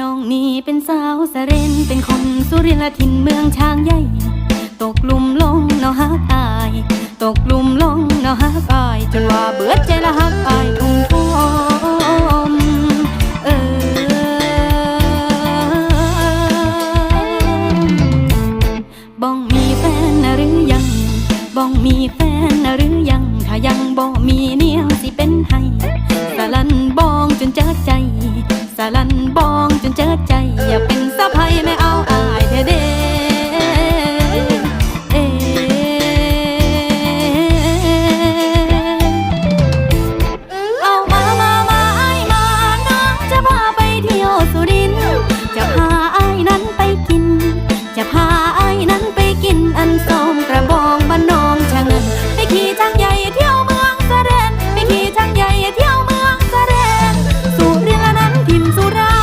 น้องนี่เป็นสาวสะเรนเป็นคนสุรินทร์ถิ่นเมืองช้างใหญ่ ตกลุมลงเนาฮักอาย ตกลุมลงเนาฮักอาย จนว่าเบื่อใจละฮักอายทุ่งอมเออบ้องมีแฟนนะหรือยังบ้องมีแฟนนะหรือยัง ถ้ายังบ่มีเนี่ยสิเป็นให้สลันบ้องจนจักใจสลัน